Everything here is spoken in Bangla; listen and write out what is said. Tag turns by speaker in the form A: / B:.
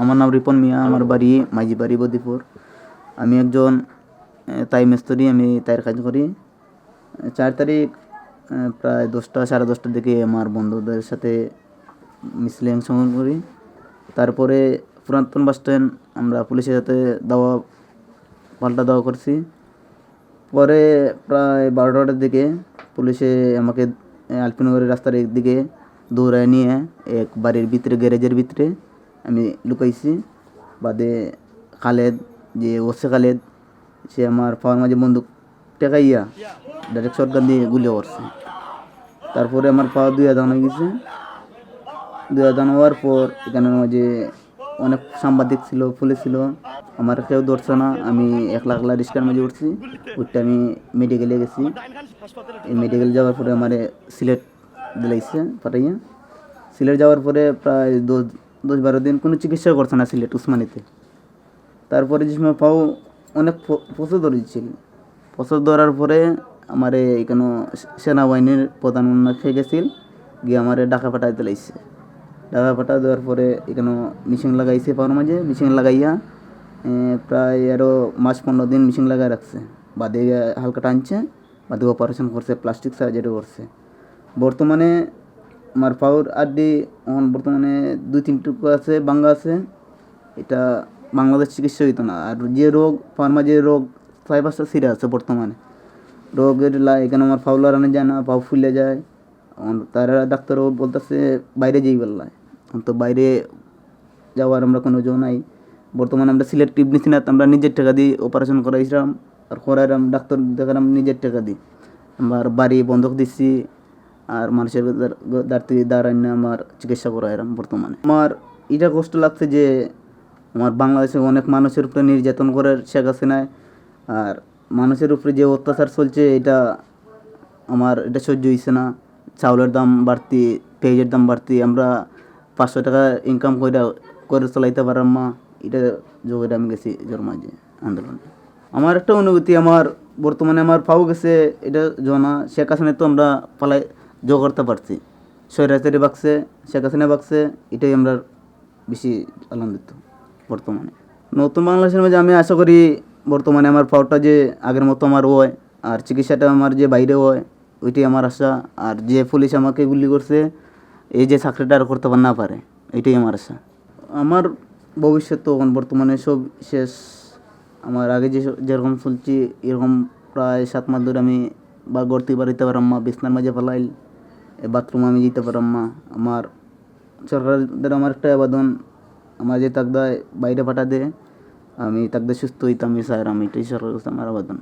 A: আমার নাম রিপন মিয়া, আমার বাড়ি মাঝি বাড়ি বদিপুর। আমি একজন তাই মেস্তরি, আমি তাইয়ের কাজ করি। চার তারিখ প্রায় দশটা, সাড়ে দশটার দিকে আমার বন্ধুদের সাথে মিছিলে অংশগ্রহণ করি। তারপরে পুরাতন বাস স্ট্যান্ড, আমরা পুলিশের সাথে দাওয়া, পাল্টা দাওয়া করছি। পরে প্রায় বারোটার দিকে পুলিশে আমাকে আলপিনগরের রাস্তার দিকে দৌড়ায় নিয়ে এক বাড়ির ভিতরে, গ্যারেজের ভিতরে আমি লুকাইছি। বাদে খালেদ, যে ওসে খালেদ, সে আমার পাওয়ার মাঝে বন্দুক টেকাইয়া ডাইরেক্ট শটগান দিয়ে গুলি করছে। তারপরে আমার পাওয়া দুই আদান হয়ে গেছে। দুই আদান হওয়ার পর এখানে মাঝে অনেক সাংবাদিক ছিল, পুলিশ ছিল। আমার কেউ ধরছে না। আমি একলা একলা রিক্সার মাঝে উঠছি। উঠতে আমি মেডিকেলে গেছি। এই মেডিকেল যাওয়ার পরে আমার সিলেট দিলাইছে, পাঠাইয়া। সিলেট যাওয়ার পরে প্রায় দশ দশ বারো দিন কোনো চিকিৎসা করছে না সিলেট উসমানিতে। তারপরে যে সময় পাও অনেক প্রচুর ধরেছিল প্রচুর ধরার পরে আমার এখানে সেনাবাহিনীর প্রধান খেয়ে গেছিল, গিয়ে আমার ডাকা পাঠাইতে লাগছে। ডাকা পাঠা দেওয়ার পরে এখানে মিশিং লাগাইছে পাওয়ার মাঝে মিশিং লাগাইয়া প্রায় আরও মাস পনেরো দিন মিশিং লাগাই রাখছে। বাদে হালকা টানছে বাদে অপারেশন করছে প্লাস্টিক সার্জারি করছে। বর্তমানে আমার পাওয়ার আড্ডি, এখন বর্তমানে দুই তিনটুকু আছে বাঙ্গা আছে। এটা বাংলাদেশ চিকিৎসা হইতো না। আর যে রোগ, ফার্মা যে রোগ পাঁচটা সিরে আছে বর্তমানে। রোগের লা- এখানে আমার ফাউ লড়ানো যায় না পাও ফুলে যায়। তারা ডাক্তারও বলতেছে, বাইরে যেই বললায় তো বাইরে যাওয়ার আমরা কোনো জো নাই। বর্তমানে আমরা সিলেট টিপ নিছি না তো আমরা নিজের টাকা দিয়ে অপারেশন করাইছিলাম। আর করাইলাম, ডাক্তার দেখালাম, নিজের টাকা দিই আমার বাড়ি বন্ধক দিচ্ছি আর মানুষের দাঁড়তে দাঁড়ায় না আমার চিকিৎসা করাইলাম বর্তমানে। আমার এটা কষ্ট লাগছে যে আমার বাংলাদেশে অনেক মানুষের উপরে নির্যাতন করে শেখ হাসিনায়, আর মানুষের উপরে যে অত্যাচার চলছে এটা আমার, এটা সহ্য হইছে না। চাউলের দাম বাড়তি, পেঁয়াজের দাম বাড়তি, আমরা পাঁচশো টাকা ইনকাম করে করে চলাইতে পারাম মা এটা যোগের আমি গেছি জোর মাঝে আন্দোলনে। আমার একটা অনুভূতি, আমার বর্তমানে আমার পাও গেছে, এটা জনা। শেখ হাসিনা তো আমরা পালাই যোগ করতে পারছি। স্বৈরাচারী বাক্সে, শেখ হাসিনা বাক্সে, এটাই আমরা বেশি আনন্দিত বর্তমানে। নতুন বাংলাদেশের মাঝে আমি আশা করি বর্তমানে আমার পাওয়ারটা যে আগের মতো আমার হয়, আর চিকিৎসাটা আমার যে বাইরে হয়, ওইটাই আমার আশা। আর যে পুলিশ আমাকে গুলি করছে, এই যে চাকরিটা আর করতে পার, না পারে, এটাই আমার আশা। আমার ভবিষ্যৎ তো বর্তমানে সব শেষ। আমার আগে যে যেরকম চলছি, এরকম প্রায় সাত মাস ধরে আমি বা গড়তে বাড়িতে পারাম মা বিছনার মাঝে ফেলাইল বাথরুম আমি যেতে পারাম মা আমার সরকারদের আমার একটা আবেদন, আমার যে তাকদায় বাইরে পাঠা দেয় আমি তাকদা সুস্থ হইতাম স্যার, আমি এটাই সরকার আমার আবেদন।